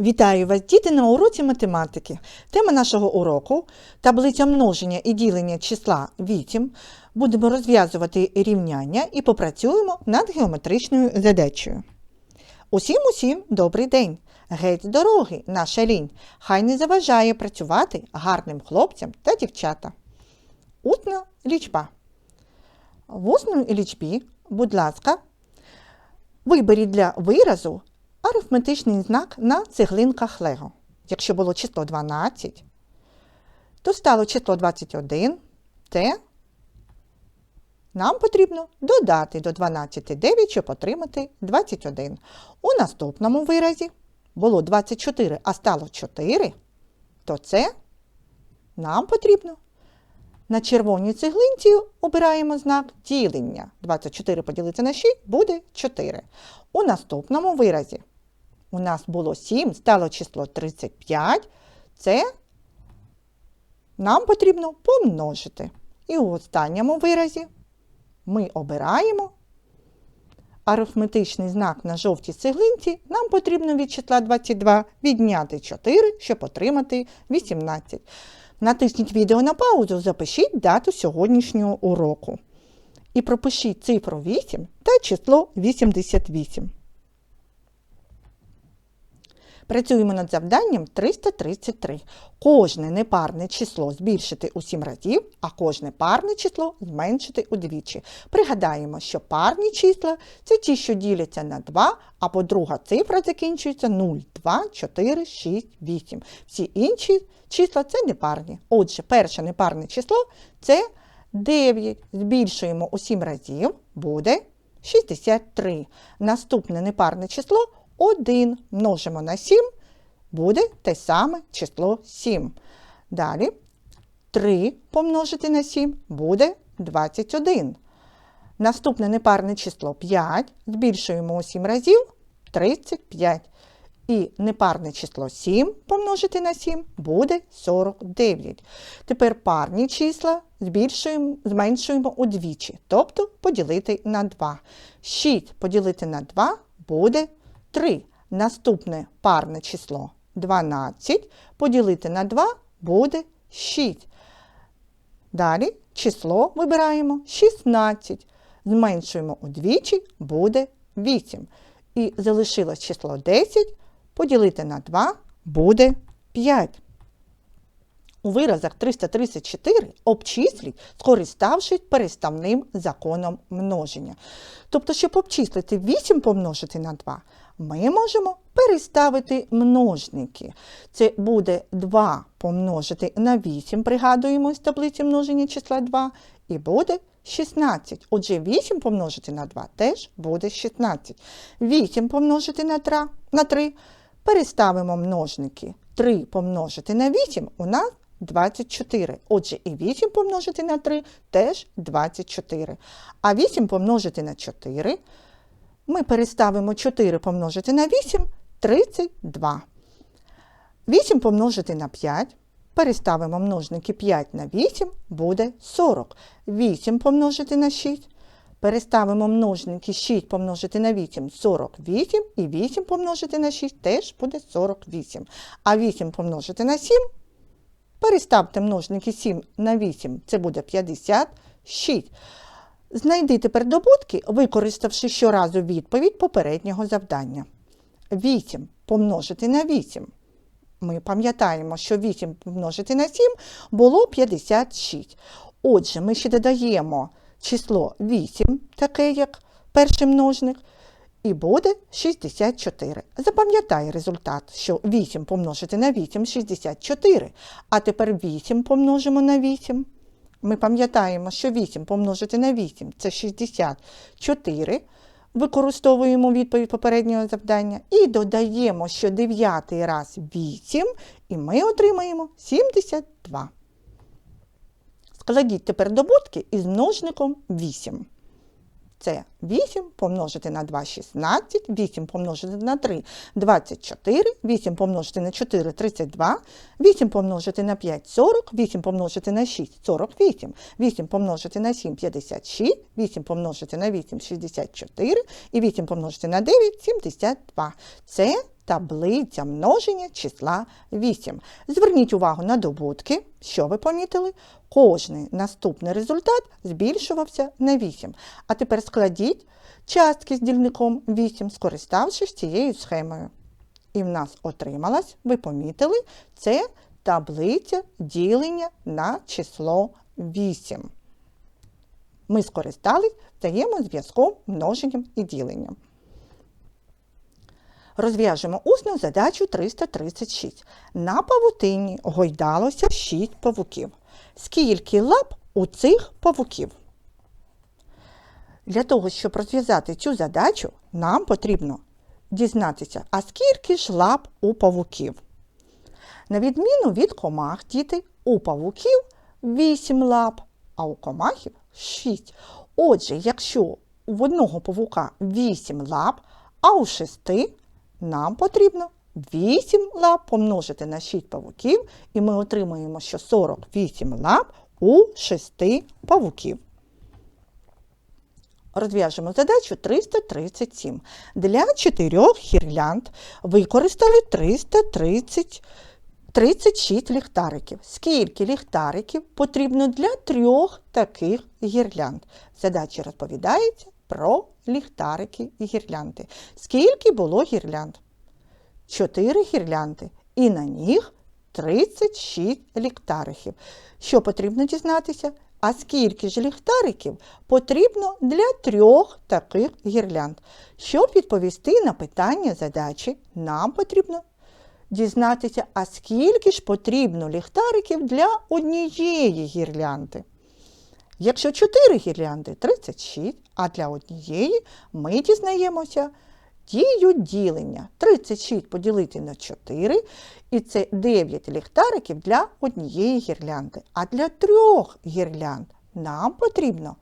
Вітаю вас, діти, на уроці математики. Тема нашого уроку таблиця множення і ділення числа 8. Будемо розв'язувати рівняння і попрацюємо над геометричною задачею. Усім усім добрий день! Геть з дороги, наша лінь, хай не заважає працювати гарним хлопцям та дівчатам. Усна лічба. В усній лічбі, будь ласка, виберіть для виразу арифметичний знак на цеглинках Лего. Якщо було число 12, то стало число 21, це нам потрібно додати до 12 9, щоб отримати 21. У наступному виразі було 24, а стало 4, то це нам потрібно. На червоній цеглинці обираємо знак ділення. 24 поділити на 6 буде 4. У наступному виразі у нас було 7, стало число 35. Це нам потрібно помножити. І у останньому виразі ми обираємо арифметичний знак на жовтій цеглинці. Нам потрібно від числа 22 відняти 4, щоб отримати 18. Натисніть відео на паузу, запишіть дату сьогоднішнього уроку. І пропишіть цифру 8 та число 88. Працюємо над завданням 333. Кожне непарне число збільшити у 7 разів, а кожне парне число зменшити удвічі. Пригадаємо, що парні числа це ті, що діляться на 2, або друга цифра закінчується 0, 2, 4, 6, 8. Всі інші числа це непарні. Отже, перше непарне число це 9. Збільшуємо у 7 разів, буде 63. Наступне непарне число 1 множимо на 7, буде те саме число 7. Далі 3 помножити на 7 буде 21. Наступне непарне число 5. Збільшуємо у 7 разів 35. І непарне число 7 помножити на 7 буде 49. Тепер парні числа збільшуємо, зменшуємо удвічі, тобто поділити на 2. 6 поділити на 2 буде 3. Наступне парне число 12 поділити на 2 буде 6. Далі число вибираємо 16. Зменшуємо удвічі, буде 8. І залишилось число 10 поділити на 2 буде 5. У виразах 334 обчисліть, скориставшись переставним законом множення. Тобто, щоб обчислити 8 помножити на 2, ми можемо переставити множники. Це буде 2 помножити на 8, пригадуємо з таблиці множення числа 2, і буде 16. Отже, 8 помножити на 2 теж буде 16. 8 помножити на 3, на 3 переставимо множники. 3 помножити на 8 у нас 24. Отже, і 8 помножити на 3 теж 24. А 8 помножити на 4 ми переставимо 4 помножити на 8 32. 8 помножити на 5. Переставимо множники 5 на 8 буде 40. 8 помножити на 6. Переставимо множники 6 помножити на 8 48. І 8 помножити на 6 теж буде 48. А 8 помножити на 7. Переставте множники 7 на 8, це буде 56. Знайди тепер добутки, використавши щоразу відповідь попереднього завдання. 8 помножити на 8. Ми пам'ятаємо, що 8 помножити на 7 було 56. Отже, ми ще додаємо число 8, таке як перший множник, і буде 64. Запам'ятай результат, що 8 помножити на 8 64. А тепер 8 помножимо на 8. Ми пам'ятаємо, що 8 помножити на 8 це 64. Використовуємо відповідь попереднього завдання і додаємо, що 9 раз 8, і ми отримаємо 72. Складіть тепер добутки із множником 8. Це 8 помножити на 2 – 16, 8 помножити на 3 – 24, 8 помножити на 4 – 32, 8 помножити на 5 – 40, 8 помножити на 6 – 48, 8 помножити на 7 – 56, 8 помножити на 8 – 64 і 8 помножити на 9 – 72. Це таблиця множення числа 8. Зверніть увагу на добутки. Що ви помітили? Кожний наступний результат збільшувався на 8. А тепер складіть частки з дільником 8, скориставшись цією схемою. І в нас отрималась, ви помітили, це таблиця ділення на число 8. Ми скористались взаємозв'язком, множенням і діленням. Розв'яжемо усну задачу 336. На павутині гойдалося 6 павуків. Скільки лап у цих павуків? Для того, щоб розв'язати цю задачу, нам потрібно дізнатися, а скільки ж лап у павуків. На відміну від комах, діти, у павуків 8 лап, а у комахів 6. Отже, якщо в одного павука 8 лап, а у 6 нам потрібно 8 лап помножити на 6 павуків, і ми отримаємо, що 48 лап у 6 павуків. Розв'яжемо задачу 337. Для чотирьох гірлянд використали 330 36 ліхтариків. Скільки ліхтариків потрібно для трьох таких гірлянд? В задачі розповідається про ліхтарики і гірлянди. Скільки було гірлянд? Чотири гірлянди. І на них 36 ліхтариків. Що потрібно дізнатися? А скільки ж ліхтариків потрібно для трьох таких гірлянд? Щоб відповісти на питання задачі, нам потрібно дізнатися, а скільки ж потрібно ліхтариків для однієї гірлянди. Якщо 4 гірлянди 36, а для однієї ми дізнаємося дію ділення. 36 поділити на 4, і це 9 ліхтариків для однієї гірлянди. А для трьох гірлянд нам потрібно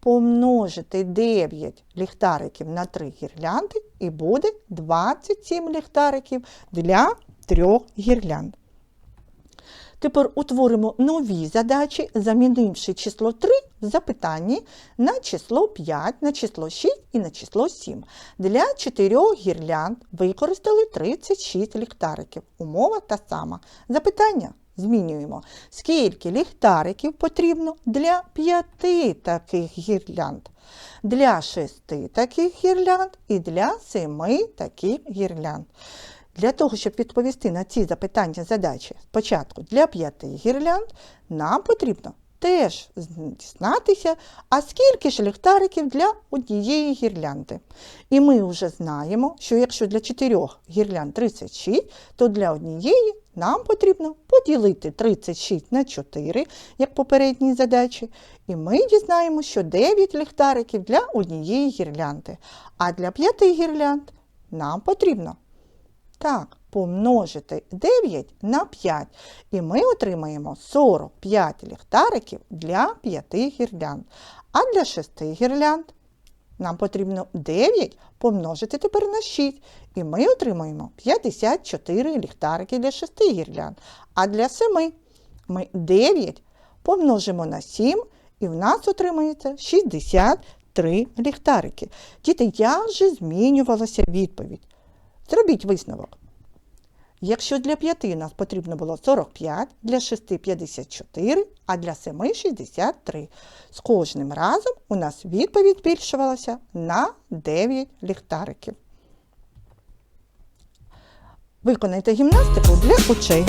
помножити 9 ліхтариків на 3 гірлянди, і буде 27 ліхтариків для трьох гірлянд. Тепер утворимо нові задачі, замінивши число 3 в запитанні на число 5, на число 6 і на число 7. Для чотирьох гірлянд використали 36 ліхтариків. Умова та сама. Запитання змінюємо. Скільки ліхтариків потрібно для 5 таких гірлянд? Для 6 таких гірлянд і для 7 таких гірлянд. Для того, щоб відповісти на ці запитання задачі спочатку для п'яти гірлянд, нам потрібно теж дізнатися, а скільки ж ліхтариків для однієї гірлянди. І ми вже знаємо, що якщо для чотирьох гірлянд 36, то для однієї нам потрібно поділити 36 на 4, як попередній задачі. І ми дізнаємо, що 9 ліхтариків для однієї гірлянди. А для п'яти гірлянд нам потрібно так, помножити 9 на 5. І ми отримаємо 45 ліхтариків для 5 гірлянд. А для 6 гірлянд нам потрібно 9 помножити тепер на 6. І ми отримаємо 54 ліхтарики для 6 гірлянд. А для 7 ми 9 помножимо на 7, і в нас отримається 63 ліхтарики. Діти, я вже змінювалася відповідь. Зробіть висновок. Якщо для 5 нас потрібно було 45, для 6 54, а для 7 63. З кожним разом у нас відповідь збільшувалася на 9 ліхтариків. Виконайте гімнастику для очей.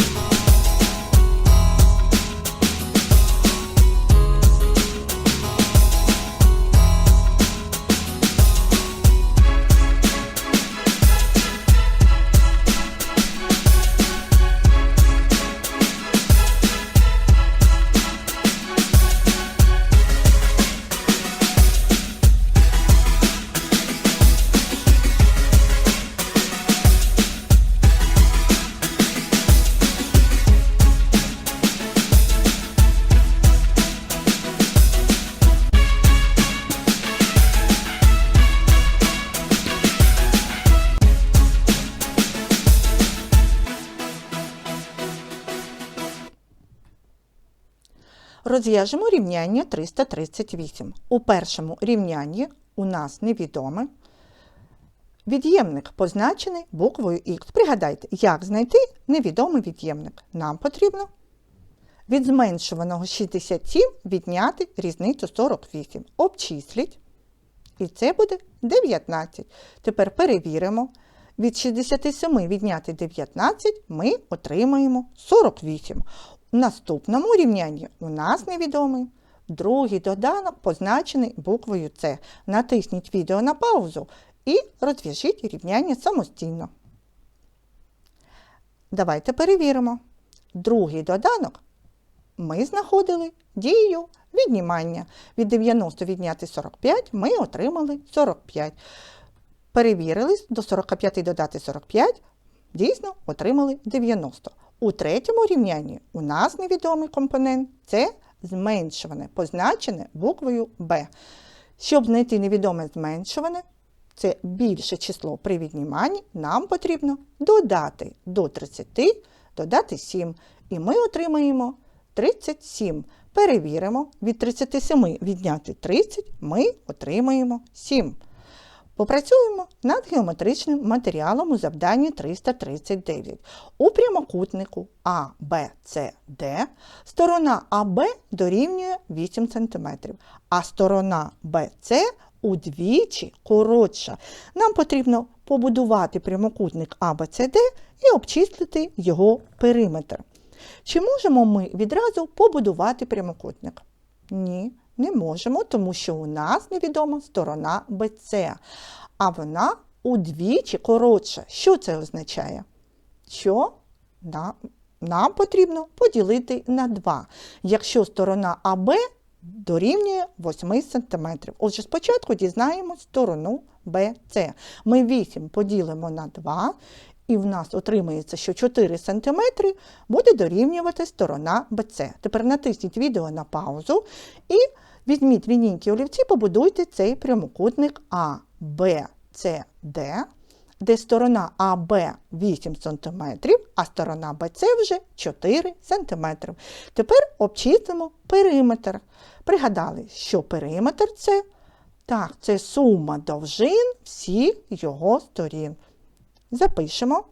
Розв'яжемо рівняння 338. У першому рівнянні у нас невідоме Від'ємник позначений буквою Х. Пригадайте, як знайти невідомий від'ємник. Нам потрібно від зменшуваного 67 відняти різницю 48. Обчисліть. І це буде 19. Тепер перевіримо. Від 67 відняти 19 ми отримаємо 48. У наступному рівнянні у нас невідомий. Другий доданок позначений буквою С. Натисніть відео на паузу і розв'яжіть рівняння самостійно. Давайте перевіримо. Другий доданок ми знаходили дію віднімання. Від 90 відняти 45 ми отримали 45. Перевірили до 45 додати 45, дійсно отримали 90. У третьому рівнянні у нас невідомий компонент це зменшуване, позначене буквою Б. Щоб знайти невідоме зменшуване, це більше число при відніманні, нам потрібно додати до 30, додати 7. І ми отримаємо 37. Перевіримо, від 37 відняти 30 ми отримаємо 7. Попрацюємо над геометричним матеріалом у завданні 339. У прямокутнику Д сторона АБ дорівнює 8 см, а сторона БЦ удвічі коротша. Нам потрібно побудувати прямокутник АБЦД і обчислити його периметр. Чи можемо ми відразу побудувати прямокутник? Ні, не можемо, тому що у нас невідома сторона BC, а вона удвічі коротша. Що це означає? Що нам, нам потрібно поділити на 2, якщо сторона АБ дорівнює 8 см. Отже, спочатку дізнаємось сторону BC. Ми 8 поділимо на 2 і в нас отримається, що 4 см буде дорівнювати сторона BC. Тепер натисніть відео на паузу і візьміть лінійки олівці, побудуйте цей прямокутник А, Б, С, Д, де сторона АБ 8 см, а сторона БЦ вже 4 см. Тепер обчислимо периметр. Пригадали, що периметр це так, це сума довжин всіх його сторін. Запишемо.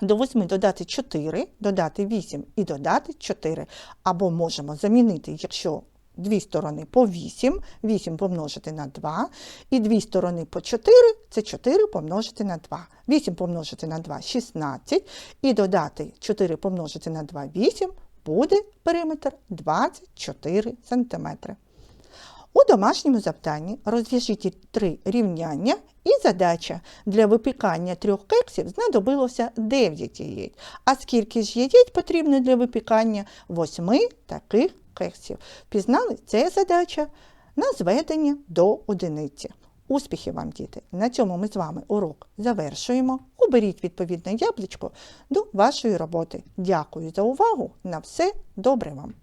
До 8 додати 4, додати 8 і додати 4. Або можемо замінити, якщо дві сторони по 8, 8 помножити на 2, і дві сторони по 4, це 4 помножити на 2. 8 помножити на 2 16, і додати 4 помножити на 2 8, буде периметр 24 см. У домашньому завданні розв'яжіть три рівняння і задача. Для випікання трьох кексів знадобилося 9 яєць. А скільки ж яєць потрібно для випікання 8 таких кексів? Пізнали, це задача на зведення до одиниці. Успіхів вам, діти! На цьому ми з вами урок завершуємо. Оберіть відповідне яблучко до вашої роботи. Дякую за увагу! На все добре вам!